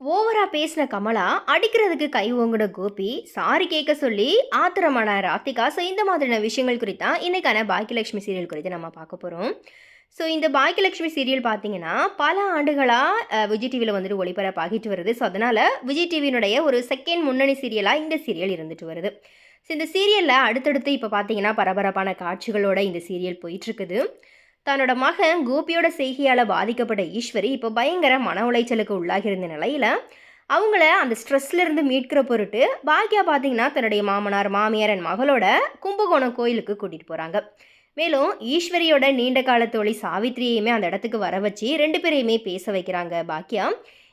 ஓவரா பேசின கமலா அடிக்கிறதுக்கு கை ஓங்குன கோபி சாரி கேட்க சொல்லி ஆத்திரமான ராத்திகா. ஸோ இந்த மாதிரியான விஷயங்கள் குறித்தான் இன்னைக்கான பாக்கியலட்சுமி சீரியல் குறித்து நம்ம பார்க்க போகிறோம் ஸோ இந்த பாக்கியலட்சுமி சீரியல் பார்த்தீங்கன்னா பல ஆண்டுகளாக விஜய் டிவியில் வந்துட்டு ஒளிபரப்பாகிட்டு வருது. ஸோ அதனால் விஜய் டிவியினுடைய ஒரு செகண்ட் முன்னணி சீரியலாக இந்த சீரியல் இருந்துட்டு வருது. ஸோ இந்த சீரியலில் அடுத்தடுத்து இப்போ பார்த்தீங்கன்னா பரபரப்பான காட்சிகளோட இந்த சீரியல் போயிட்டுருக்குது தன்னோட மகன் கோபியோட செய்கையால் பாதிக்கப்பட்ட ஈஸ்வரி இப்போ பயங்கர மன உளைச்சலுக்கு உள்ளாகியிருந்த நிலையில் அவங்கள அந்த ஸ்ட்ரெஸ்லேருந்து மீட்கிற பொருட்டு பாக்யா பார்த்தீங்கன்னா தன்னுடைய மாமனார் மாமியார் என் மகளோட கும்பகோணம் கோயிலுக்கு கூட்டிகிட்டு போகிறாங்க மேலும் ஈஸ்வரியோட நீண்ட கால தோழி சாவித்ரியையுமே அந்த இடத்துக்கு வர வச்சு ரெண்டு பேரையுமே பேச வைக்கிறாங்க பாக்கியா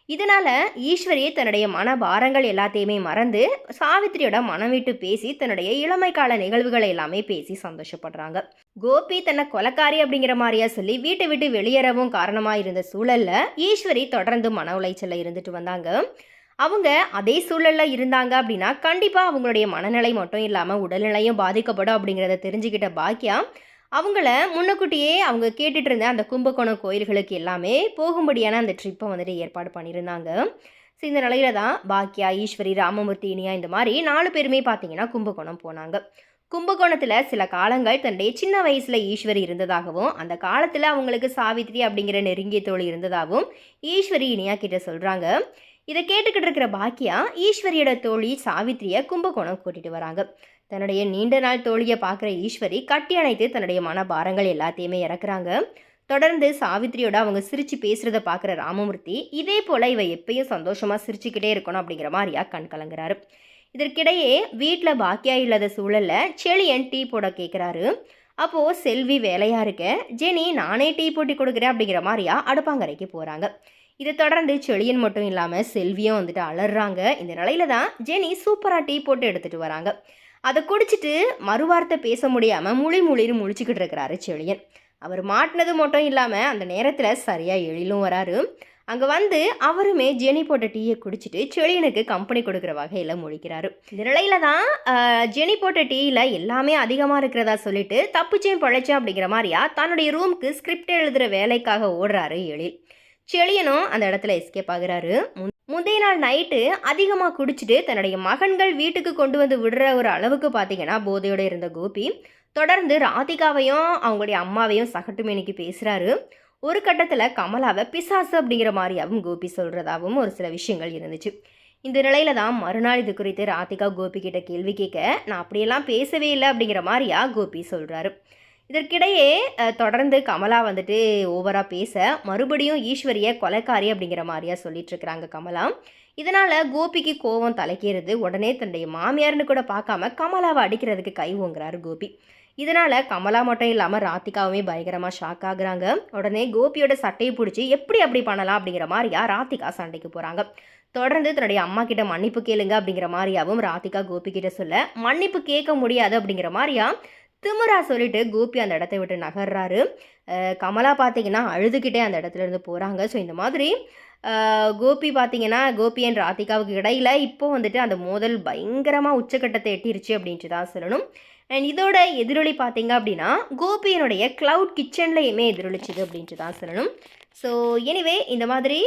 இதனால் ஈஸ்வரி தன்னுடைய மன பாரங்கள் எல்லாத்தையுமே மறந்து சாவித்திரியோட மனம் விட்டு பேசி தன்னுடைய இளமை கால நிகழ்வுகளை எல்லாமே பேசி சந்தோஷப்படுறாங்க. கோபி தன்னை கொலக்காரி அப்படிங்கிற மாதிரியா சொல்லி வீட்டை விட்டு வெளியேறவும் காரணமாக இருந்த சூழல்ல ஈஸ்வரி தொடர்ந்து மன உளைச்சலில் இருந்துட்டு வந்தாங்க. அவங்க அதே சூழலில் இருந்தாங்க அப்படின்னா கண்டிப்பாக அவங்களுடைய மனநிலை மட்டும் இல்லாமல் உடல்நிலையும் பாதிக்கப்படும் அப்படிங்கிறத தெரிஞ்சுக்கிட்ட பாக்கியா அவங்கள முன்னக்கூட்டியே அவங்க கேட்டுட்டு இருந்த அந்த கும்பகோணம் கோயில்களுக்கு எல்லாமே போகும்படியான அந்த ட்ரிப்பை வந்துட்டு ஏற்பாடு பண்ணியிருந்தாங்க. ஸோ இந்த நிலையில தான் பாக்கியா ஈஸ்வரி ராமமூர்த்தி இனியா இந்த மாதிரி நாலு பேருமே பார்த்தீங்கன்னா கும்பகோணம் போனாங்க. கும்பகோணத்தில் சில காலங்கள் தன்னுடைய சின்ன வயசில் ஈஸ்வரி இருந்ததாகவும் அந்த காலத்தில் அவங்களுக்கு சாவித்ரி அப்படிங்கிற நெருங்கிய தோழி இருந்ததாகவும் ஈஸ்வரி இனியா கிட்ட சொல்கிறாங்க இதை கேட்டுக்கிட்டு இருக்கிற பாக்கியா ஈஸ்வரியோட தோழி சாவித்ரியை கும்பகோணம் கூட்டிகிட்டு வராங்க. தன்னுடைய நீண்ட நாள் தோழியை பார்க்குற ஈஸ்வரி கட்டி அணைத்து தன்னுடைய மன பாரங்கள் எல்லாத்தையுமே இறக்குறாங்க. தொடர்ந்து சாவித்ரியோட அவங்க சிரித்து பேசுகிறத பார்க்குற ராமமூர்த்தி இதே போல் இவ எப்பயும் சந்தோஷமாக சிரிச்சுக்கிட்டே இருக்கணும் அப்படிங்கிற மாதிரியா கண் கலங்குறாரு. இதற்கிடையே வீட்டில் பாக்கியா இல்லாத சூழலில் செளியன் டீ போட கேட்குறாரு அப்போது செல்வி வேலையாக இருக்க ஜெனி நானே டீ போட்டி கொடுக்குறேன் அப்படிங்கிற மாதிரியா அடுப்பாங்கரைக்கு போகிறாங்க இதை தொடர்ந்து செளியன் மட்டும் இல்லாமல் செல்வியும் வந்துட்டு அலறாங்க. இந்த நிலையில தான் ஜெனி சூப்பராக டீ போட்டு எடுத்துகிட்டு வராங்க. அதை குடிச்சிட்டு மறுவார்த்தை பேச முடியாமல் முழி முழின்னு முழிச்சுக்கிட்டு இருக்கிறாரு செழியன் அவர் மாட்டினது மட்டும் இல்லாமல் அந்த நேரத்தில் சரியாக எழிலும் வராரு. அங்கே வந்து அவருமே ஜெனி போட்ட டீயை குடிச்சிட்டு செழியனுக்கு கம்பெனி கொடுக்குற வகையில் முழிக்கிறாரு. இந்த நிலையில தான் ஜெனி போட்ட டீயில் எல்லாமே அதிகமாக இருக்கிறதா சொல்லிட்டு தப்புச்சேன் பழைச்சேன் அப்படிங்கிற மாதிரியா தன்னுடைய ரூமுக்கு ஸ்கிரிப்ட் எழுதுகிற வேலைக்காக ஓடுறாரு எழில். செழியனும் அந்த இடத்துல எஸ்கேப் ஆகுறாரு. முந்தைய நாள் நைட்டு அதிகமாக குடிச்சிட்டு தன்னுடைய மகன்கள் வீட்டுக்கு கொண்டு வந்து விடுற ஒரு அளவுக்கு பார்த்தீங்கன்னா போதையோடு இருந்த கோபி. தொடர்ந்து ராதிகாவையும் அவங்களுடைய அம்மாவையும் சகட்டுமேனிக்கு பேசுகிறாரு ஒரு கட்டத்தில் கமலாவை பிசாசு அப்படிங்கிற மாதிரியாகவும் கோபி சொல்கிறதாகவும் ஒரு சில விஷயங்கள் இருந்துச்சு. இந்த நிலையில தான் மறுநாள் இது குறித்து ராதிகா கோபி கிட்ட கேள்வி கேட்க நான் அப்படியெல்லாம் பேசவே இல்லை அப்படிங்கிற மாதிரியா கோபி சொல்கிறாரு இதற்கிடையே தொடர்ந்து கமலா வந்துட்டு ஓவராக பேச மறுபடியும் ஈஸ்வரிய கொலைக்காரி அப்படிங்கிற மாதிரியா சொல்லிட்டு இருக்கிறாங்க கமலா. இதனால் கோபிக்கு கோபம் தலைக்கிறது. உடனே தன்னுடைய மாமியார்னு கூட பார்க்காம கமலாவை அடிக்கிறதுக்கு கை ஓங்குறாரு கோபி. இதனால் கமலா மட்டும் இல்லாமல் ராத்திகாவுமே பயங்கரமாக ஷாக் ஆகுறாங்க. உடனே கோபியோட சட்டையை பிடிச்சி எப்படி அப்படி பண்ணலாம் அப்படிங்கிற மாதிரியா ராத்திகா சண்டைக்கு போகிறாங்க தொடர்ந்து தன்னுடைய அம்மா கிட்ட மன்னிப்பு கேளுங்க அப்படிங்கிற மாதிரியாவும் ராதிகா கோபி கிட்ட சொல்ல மன்னிப்பு கேட்க முடியாது அப்படிங்கிற மாதிரியா திமுறா சொல்லிட்டு கோபி அந்த இடத்த விட்டு நகர்றாரு. கமலா பார்த்தீங்கன்னா அழுதுகிட்டே அந்த இடத்துல இருந்து போகிறாங்க ஸோ இந்த மாதிரி கோபி பார்த்தீங்கன்னா கோபி அண்ட் ராதிகாவுக்கு இடையில் இப்போ வந்துட்டு அந்த மோதல் பயங்கரமாக உச்சக்கட்டத்தை எட்டிருச்சு அப்படின்ட்டு தான் சொல்லணும். அண்ட் இதோட எதிரொலி பார்த்தீங்க அப்படின்னா கோபியனுடைய க்ளவுட் கிச்சன்லையுமே எதிரொலிச்சுது அப்படின்ட்டு தான் சொல்லணும். ஸோ எனிவே இந்த மாதிரி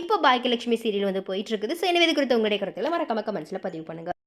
இப்போ பாக்கியலட்சுமி சீரியல் வந்து போயிட்டு இருக்குது. ஸோ எனவே இது குறித்து உங்களுடைய கருத்தில் மறக்காம கமெண்ட்ஸில் பதிவு பண்ணுங்கள்